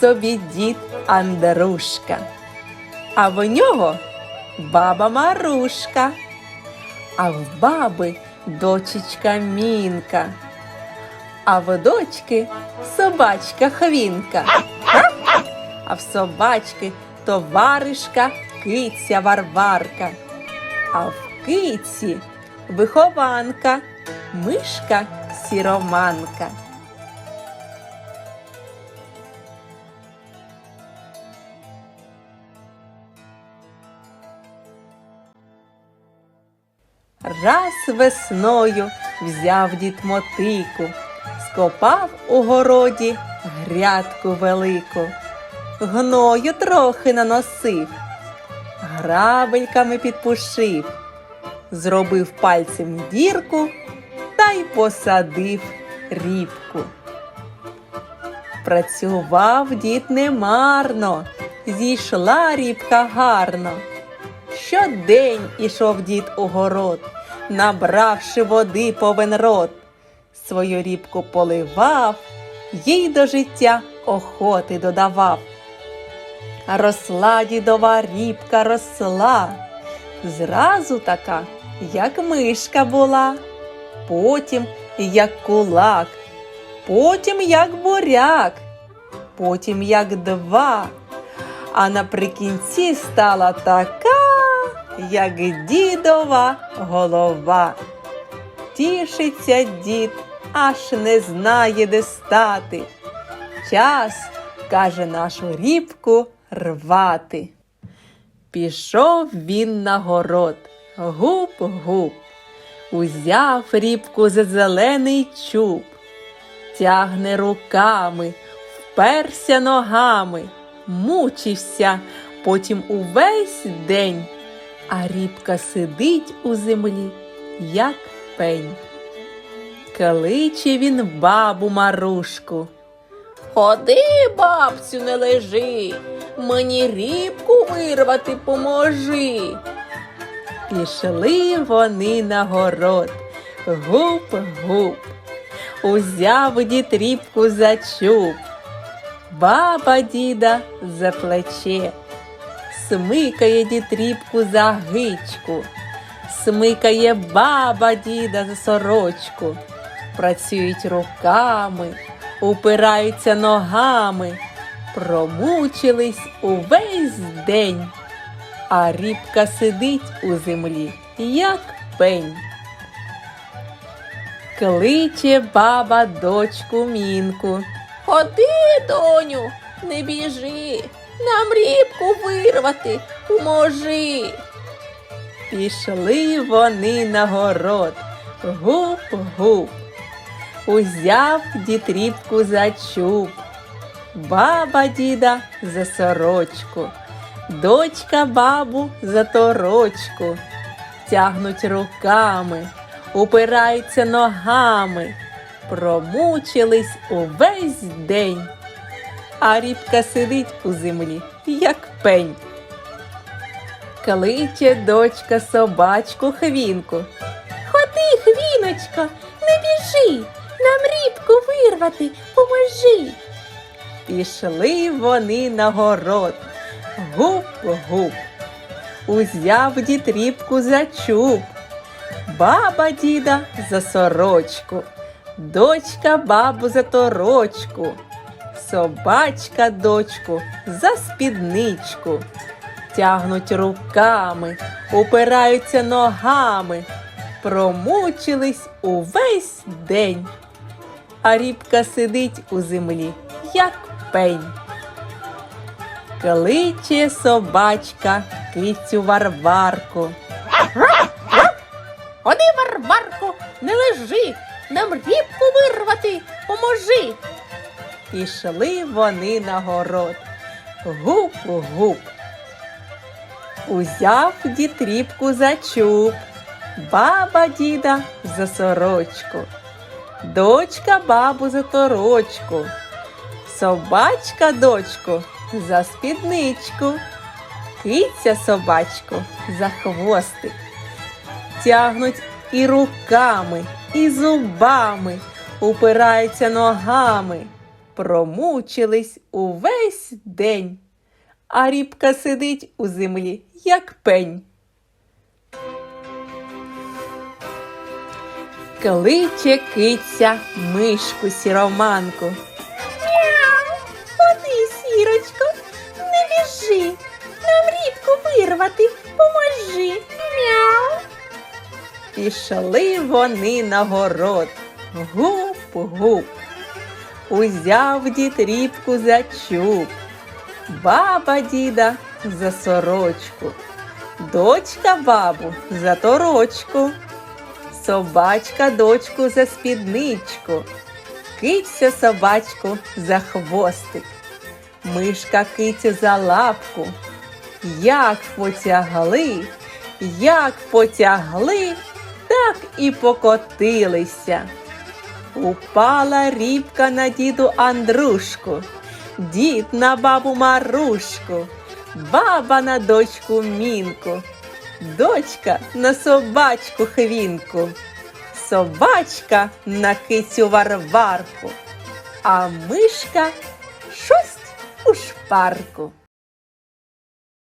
собі дід Андрушка, а в нього баба Марушка, а в баби дочечка Мінка, а в дочки собачка Хвінка, а в собачки товаришка киця Варварка, а в киці вихованка, мишка сіроманка. Раз весною взяв дід мотику, скопав у городі грядку велику, гною трохи наносив, грабельками підпушив, зробив пальцем дірку та й посадив рібку. Працював дід немарно, зійшла рібка гарно. Щодень ішов дід у город, набравши води повен рот. Свою рібку поливав, їй до життя охоти додавав. Росла дідова рібка росла, зразу така, як мишка була, потім як кулак, потім як буряк, потім як два, а наприкінці стала така як дідова голова. Тішиться дід, аж не знає, де стати. Час, каже нашу рібку, рвати. Пішов він на город, гуп-гуп, узяв рібку за зелений чуб, тягне руками, вперся ногами, мучився, потім увесь день а рібка сидить у землі, як пень. Кличе він бабу Марушку. Ходи, бабцю, не лежи, мені рібку вирвати поможи. Пішли вони на город, гуп-гуп, узяв дід рібку за чуб, баба діда за плече смикає дід рібку за гичку, смикає баба діда за сорочку, працюють руками, упираються ногами, промучились увесь день, а рібка сидить у землі, як пень. Кличе баба дочку мінку. Ходи, доню, не біжи, нам рібку вирвати, поможи. Пішли вони на город, гуп-гуп. Узяв дід рібку за чуб, баба діда за сорочку, дочка бабу за торочку, тягнуть руками, упираються ногами, промучились увесь день а рібка сидить у землі, як пень. Кличе дочка собачку хвінку. Ходи, хвіночко, не біжи, нам рібку вирвати, поможи. Пішли вони на город, гуп-гуп. Узяв дід рібку за чуб, баба діда за сорочку, дочка бабу за торочку собачка дочку за спідничку. Тягнуть руками, упираються ногами, промучились увесь день. А рібка сидить у землі, як пень. Кличе собачка кицю Варварку. Ходи, Варварко, не лежи, нам рібку вирвати, поможи. Пішли вони на город. Гуп-гуп. Узяв дід рібку за чуб, баба діда за сорочку, дочка бабу за торочку, собачка дочку за спідничку, киця собачку за хвостик. Тягнуть і руками, і зубами, упираються ногами Промучились увесь день, а рібка сидить у землі, як пень. Кличе киця мишку сіроманку. Мяу! Ходи, сірочко, не біжи. Нам рібку вирвати, поможи. Мяу. Пішли вони на город. Гуп-гуп. Узяв дід рібку за чуб, баба діда за сорочку, дочка бабу за торочку, собачка дочку за спідничку, киця собачку за хвостик, мишка кицю за лапку. Як потягли, як потягли, так і покотилися. Упала рібка на діду Андрушку, дід на бабу Марушку, баба на дочку Мінку, дочка на собачку Хвінку, собачка на кицю Варварку, а мишка шость у шпарку.